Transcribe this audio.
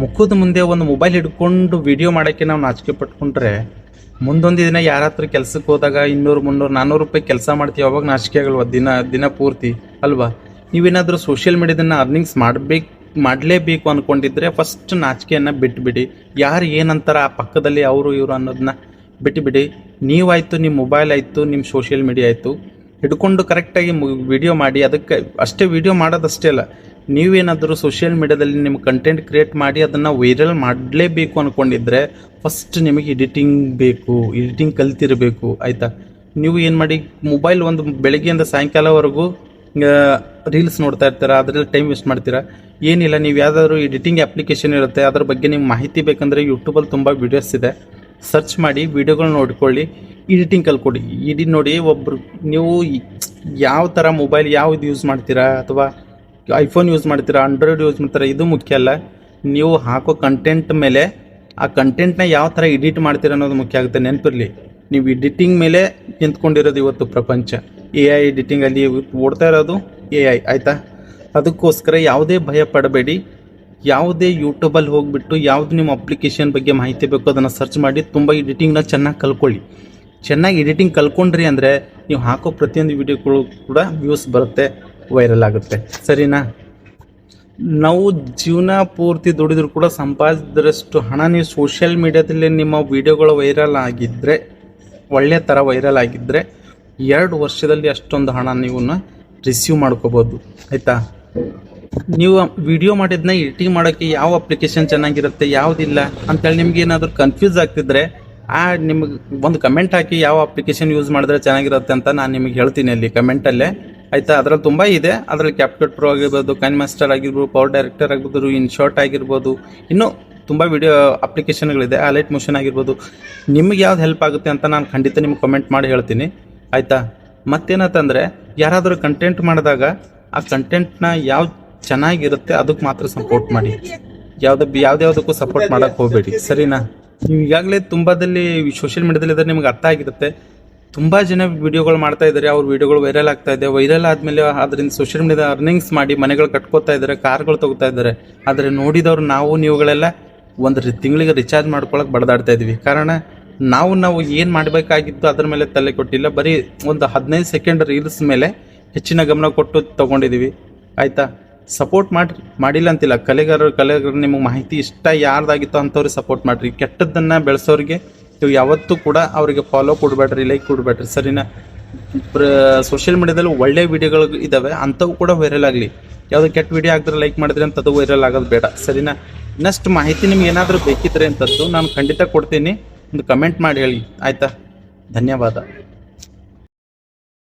ಮುಖದ ಮುಂದೆ ಒಂದು ಮೊಬೈಲ್ ಹಿಡ್ಕೊಂಡು ವಿಡಿಯೋ ಮಾಡೋಕ್ಕೆ ನಾವು ನಾಚಿಕೆ ಪಟ್ಕೊಂಡ್ರೆ, ಮುಂದೊಂದು ದಿನ ಯಾರ ಹತ್ರ ಕೆಲ್ಸಕ್ಕೆ ಹೋದಾಗ ಇನ್ನೂರು, ಮುನ್ನೂರು ನಾನ್ನೂರು ರೂಪಾಯಿ ಕೆಲಸ ಮಾಡ್ತೀವಿ, ಅವಾಗ ನಾಚಿಕೆಗಳು ದಿನ ದಿನ ಪೂರ್ತಿ, ಅಲ್ವಾ? ನೀವೇನಾದರೂ ಸೋಷಿಯಲ್ ಮೀಡಿಯಾದನ್ನ ಅರ್ನಿಂಗ್ಸ್ ಮಾಡಬೇಕು, ಮಾಡಲೇಬೇಕು ಅಂದ್ಕೊಂಡಿದ್ರೆ ಫಸ್ಟ್ ನಾಚಿಕೆಯನ್ನು ಬಿಟ್ಬಿಡಿ. ಯಾರು ಏನಂತಾರ ಆ ಪಕ್ಕದಲ್ಲಿ ಅವರು, ಇವರು ಅನ್ನೋದನ್ನ ಬಿಟ್ಟುಬಿಡಿ ನೀವಾಯಿತು ನಿಮ್ಮ ಮೊಬೈಲ್ ಆಯಿತು ನಿಮ್ಮ ಸೋಷಿಯಲ್ ಮೀಡಿಯಾ ಆಯಿತು. ಹಿಡ್ಕೊಂಡು ಕರೆಕ್ಟಾಗಿ ವಿಡಿಯೋ ಮಾಡಿ, ಅದಕ್ಕೆ ಅಷ್ಟೇ ವಿಡಿಯೋ ಮಾಡೋದಷ್ಟೇ ಅಲ್ಲ. ನೀವೇನಾದರೂ ಸೋಷಿಯಲ್ ಮೀಡಿಯಾದಲ್ಲಿ ನಿಮ್ಮ ಕಂಟೆಂಟ್ ಕ್ರಿಯೇಟ್ ಮಾಡಿ ಅದನ್ನು ವೈರಲ್ ಮಾಡಲೇಬೇಕು ಅಂದ್ಕೊಂಡಿದ್ರೆ ಫಸ್ಟ್ ನಿಮಗೆ ಎಡಿಟಿಂಗ್ ಬೇಕು ಎಡಿಟಿಂಗ್ ಕಲ್ತಿರಬೇಕು, ಆಯಿತಾ? ನೀವು ಏನು ಮಾಡಿ ಮೊಬೈಲ್ ಒಂದು ಬೆಳಗ್ಗೆಯಿಂದ ಸಾಯಂಕಾಲವರೆಗೂ ರೀಲ್ಸ್ ನೋಡ್ತಾ ಇರ್ತೀರಾ, ಅದರಲ್ಲಿ ಟೈಮ್ ವೇಸ್ಟ್ ಮಾಡ್ತೀರಾ? ಏನಿಲ್ಲ, ನೀವು ಯಾವುದಾದ್ರು ಎಡಿಟಿಂಗ್ ಅಪ್ಲಿಕೇಶನ್ ಇರುತ್ತೆ, ಅದ್ರ ಬಗ್ಗೆ ನಿಮ್ಗೆ ಮಾಹಿತಿ ಬೇಕಂದರೆ ಯೂಟ್ಯೂಬಲ್ಲಿ ತುಂಬ ವೀಡಿಯೋಸ್ ಇದೆ. ಸರ್ಚ್ ಮಾಡಿ ವೀಡಿಯೋಗಳು ನೋಡಿಕೊಳ್ಳಿ ಎಡಿಟಿಂಗ್ ಕಲ್ಕೊಡಿ ಇಡಿ ನೋಡಿ ಒಬ್ಬರು ನೀವು ಯಾವ ಥರ ಮೊಬೈಲ್ ಯಾವ್ದು ಯೂಸ್ ಮಾಡ್ತೀರಾ, ಅಥವಾ ಐಫೋನ್ ಯೂಸ್ ಮಾಡ್ತೀರಾ ಆಂಡ್ರಾಯ್ಡ್ ಯೂಸ್ ಮಾಡ್ತೀರಾ, ಇದು ಮುಖ್ಯ ಅಲ್ಲ. ನೀವು ಹಾಕೋ ಕಂಟೆಂಟ್ ಮೇಲೆ, ಆ ಕಂಟೆಂಟ್ನ ಯಾವ ಥರ ಎಡಿಟ್ ಮಾಡ್ತೀರ ಅನ್ನೋದು ಮುಖ್ಯ ಆಗುತ್ತೆ, ನೆನಪಿರಲಿ. ನೀವು ಎಡಿಟಿಂಗ್ ಮೇಲೆ ನಿಂತ್ಕೊಂಡಿರೋದು ಇವತ್ತು ಪ್ರಪಂಚ. ಎ ಐ ಎಡಿಟಿಂಗಲ್ಲಿ ಓಡ್ತಾ ಇರೋದು ಎ ಐ ಆಯಿತಾ? ಅದಕ್ಕೋಸ್ಕರ ಯಾವುದೇ ಭಯ ಪಡಬೇಡಿ. ಯಾವುದೇ ಯೂಟ್ಯೂಬಲ್ಲಿ ಹೋಗಿಬಿಟ್ಟು ಯಾವುದು ನಿಮ್ಮ ಅಪ್ಲಿಕೇಶನ್ ಬಗ್ಗೆ ಮಾಹಿತಿ ಬೇಕು ಅದನ್ನು ಸರ್ಚ್ ಮಾಡಿ, ತುಂಬ ಎಡಿಟಿಂಗ್ನ ಚೆನ್ನಾಗಿ ಕಲ್ಕೊಳ್ಳಿ. ಚೆನ್ನಾಗಿ ಎಡಿಟಿಂಗ್ ಕಲ್ಕೊಂಡ್ರಿ ಅಂದರೆ ನೀವು ಹಾಕೋ ಪ್ರತಿಯೊಂದು ವಿಡಿಯೋಗಳು ಕೂಡ ವ್ಯೂಸ್ ಬರುತ್ತೆ. ವೈರಲ್ ಆಗುತ್ತೆ. ಸರಿನಾ? ನಾವು ಜೀವನ ಪೂರ್ತಿ ದುಡಿದ್ರು ಕೂಡ ಸಂಪಾದಿಸಿದಷ್ಟು ಹಣ ನೀವು ಸೋಷಿಯಲ್ ಮೀಡಿಯಾದಲ್ಲಿ ನಿಮ್ಮ ವಿಡಿಯೋಗಳು ವೈರಲ್ ಆಗಿದ್ದರೆ ಒಳ್ಳೆ ಥರ ವೈರಲ್ ಆಗಿದ್ದರೆ ಎರಡು ವರ್ಷದಲ್ಲಿ ಅಷ್ಟೊಂದು ಹಣ ನೀವು ರಿಸೀವ್ ಮಾಡ್ಕೋಬೋದು. ಆಯಿತಾ? ನೀವು ವಿಡಿಯೋ ಮಾಡಿದ್ನ ಎಡಿಟಿಂಗ್ ಮಾಡೋಕ್ಕೆ ಯಾವ ಅಪ್ಲಿಕೇಶನ್ ಚೆನ್ನಾಗಿರುತ್ತೆ, ಯಾವುದಿಲ್ಲ ಅಂತೇಳಿ ನಿಮ್ಗೆ ಏನಾದರೂ ಕನ್ಫ್ಯೂಸ್ ಆಗ್ತಿದ್ರೆ, ಆ ನಿಮಗೆ ಒಂದು ಕಮೆಂಟ್ ಹಾಕಿ ಯಾವ ಅಪ್ಲಿಕೇಶನ್ ಯೂಸ್ ಮಾಡಿದ್ರೆ ಚೆನ್ನಾಗಿರುತ್ತೆ ಅಂತ ನಾನು ನಿಮಗೆ ಹೇಳ್ತೀನಿ ಅಲ್ಲಿ ಕಮೆಂಟಲ್ಲೇ ಆಯಿತಾ? ಅದರಲ್ಲಿ ತುಂಬ ಇದೆ. ಅದರಲ್ಲಿ ಕ್ಯಾಪ್ಕಟ್ ಪ್ರೋ ಆಗಿರ್ಬೋದು ಕೈನ್ ಮಾಸ್ಟರ್ ಆಗಿರ್ಬೋದು ಪವರ್ ಡೈರೆಕ್ಟರ್ ಆಗಿರ್ಬೋದು ಇನ್ಶಾರ್ಟ್ ಆಗಿರ್ಬೋದು. ಇನ್ನೂ ತುಂಬ ವಿಡಿಯೋ ಅಪ್ಲಿಕೇಶನ್ಗಳಿದೆ ಅಲೈಟ್ ಮೋಷನ್ ಆಗಿರ್ಬೋದು. ನಿಮ್ಗೆ ಯಾವ್ದು ಹೆಲ್ಪ್ ಆಗುತ್ತೆ ಅಂತ ನಾನು ಖಂಡಿತ ನಿಮ್ಗೆ ಕಮೆಂಟ್ ಮಾಡಿ ಹೇಳ್ತೀನಿ. ಆಯಿತಾ? ಮತ್ತೇನಂತಂದರೆ, ಯಾರಾದರೂ ಕಂಟೆಂಟ್ ಮಾಡಿದಾಗ ಆ ಕಂಟೆಂಟ್ನ ಯಾವ್ದು ಚೆನ್ನಾಗಿರುತ್ತೆ ಅದಕ್ಕೆ ಮಾತ್ರ ಸಪೋರ್ಟ್ ಮಾಡಿ. ಯಾವ್ದು ಯಾವ್ದ್ಯಾವುದಕ್ಕೂ ಸಪೋರ್ಟ್ ಮಾಡೋಕ್ಕೆ ಹೋಗಬೇಡಿ. ಸರಿನಾ? ನೀವು ಈಗಾಗಲೇ ತುಂಬದಲ್ಲಿ ಸೋಷಿಯಲ್ ಮೀಡಿಯಾದಲ್ಲಿ ಇದ್ರೆ ನಿಮ್ಗೆ ಅರ್ಥ ಆಗಿರುತ್ತೆ. ತುಂಬ ಜನ ವಿಡಿಯೋಗಳು ಮಾಡ್ತಾ ಇದ್ದಾರೆ, ಅವ್ರ ವಿಡಿಯೋಗಳು ವೈರಲ್ ಆಗ್ತಾ ಇದೆ ವೈರಲ್ ಆದಮೇಲೆ ಅದರಿಂದ ಸೋಷಿಯಲ್ ಮೀಡಿಯಾದ ಅರ್ನಿಂಗ್ಸ್ ಮಾಡಿ ಮನೆಗಳು ಕಟ್ಕೋತಾ ಇದ್ದಾರೆ, ಕಾರ್ಗಳು ತಗೋತಾ ಇದ್ದಾರೆ. ಆದರೆ ನೋಡಿದವ್ರು ನಾವು, ನೀವುಗಳೆಲ್ಲ ಒಂದು ತಿಂಗಳಿಗೆ ರಿಚಾರ್ಜ್ ಮಾಡ್ಕೊಳಕ್ಕೆ ಬಡದಾಡ್ತಾ ಇದ್ವಿ. ಕಾರಣ ನಾವು ನಾವು ಏನು ಮಾಡಬೇಕಾಗಿತ್ತು ಅದ್ರ ಮೇಲೆ ತಲೆ ಕೊಟ್ಟಿಲ್ಲ ಬರೀ ಒಂದು ಹದಿನೈದು ಸೆಕೆಂಡ್ ರೀಲ್ಸ್ ಮೇಲೆ ಹೆಚ್ಚಿನ ಗಮನ ಕೊಟ್ಟು ತೊಗೊಂಡಿದ್ದೀವಿ ಆಯಿತಾ? ಸಪೋರ್ಟ್ ಮಾಡಿರಿ ಮಾಡಿಲ್ಲ ಅಂತಿಲ್ಲ. ಕಲೆಗಾರರು ಕಲೆಗಾರರು ನಿಮಗೆ ಮಾಹಿತಿ ಇಷ್ಟ ಯಾರ್ದಾಗಿತ್ತು ಅಂಥವ್ರಿಗೆ ಸಪೋರ್ಟ್ ಮಾಡಿರಿ. ಕೆಟ್ಟದ್ದನ್ನು ಬೆಳೆಸೋರಿಗೆ ನೀವು ಯಾವತ್ತೂ ಕೂಡ ಅವರಿಗೆ ಫಾಲೋ ಕೊಡಬೇಡ್ರಿ ಲೈಕ್ ಕೊಡಬೇಡ್ರಿ. ಸರಿನಾ? ಸೋಷಿಯಲ್ ಮೀಡಿಯಾದಲ್ಲಿ ಒಳ್ಳೆ ವಿಡಿಯೋಗಳು ಇದ್ದಾವೆ ಅಂಥವು ಕೂಡ ವೈರಲ್ ಆಗಲಿ. ಯಾವುದೋ ಕೆಟ್ಟ ವಿಡಿಯೋ ಆಗಿದ್ರೆ ಲೈಕ್ ಮಾಡಿದ್ರೆ ಅಂಥದ್ದು ವೈರಲ್ ಆಗೋದು ಬೇಡ. ಸರಿನಾ? ನೆಕ್ಸ್ಟ್ ಮಾಹಿತಿ ನಿಮ್ಗೆ ಏನಾದರೂ ಬೇಕಿದ್ರೆ ಅಂತದ್ದು ನಾನು ಖಂಡಿತ ಕೊಡ್ತೀನಿ. ಒಂದು ಕಮೆಂಟ್ ಮಾಡಿ ಹೇಳಿ. ಆಯಿತಾ? ಧನ್ಯವಾದ.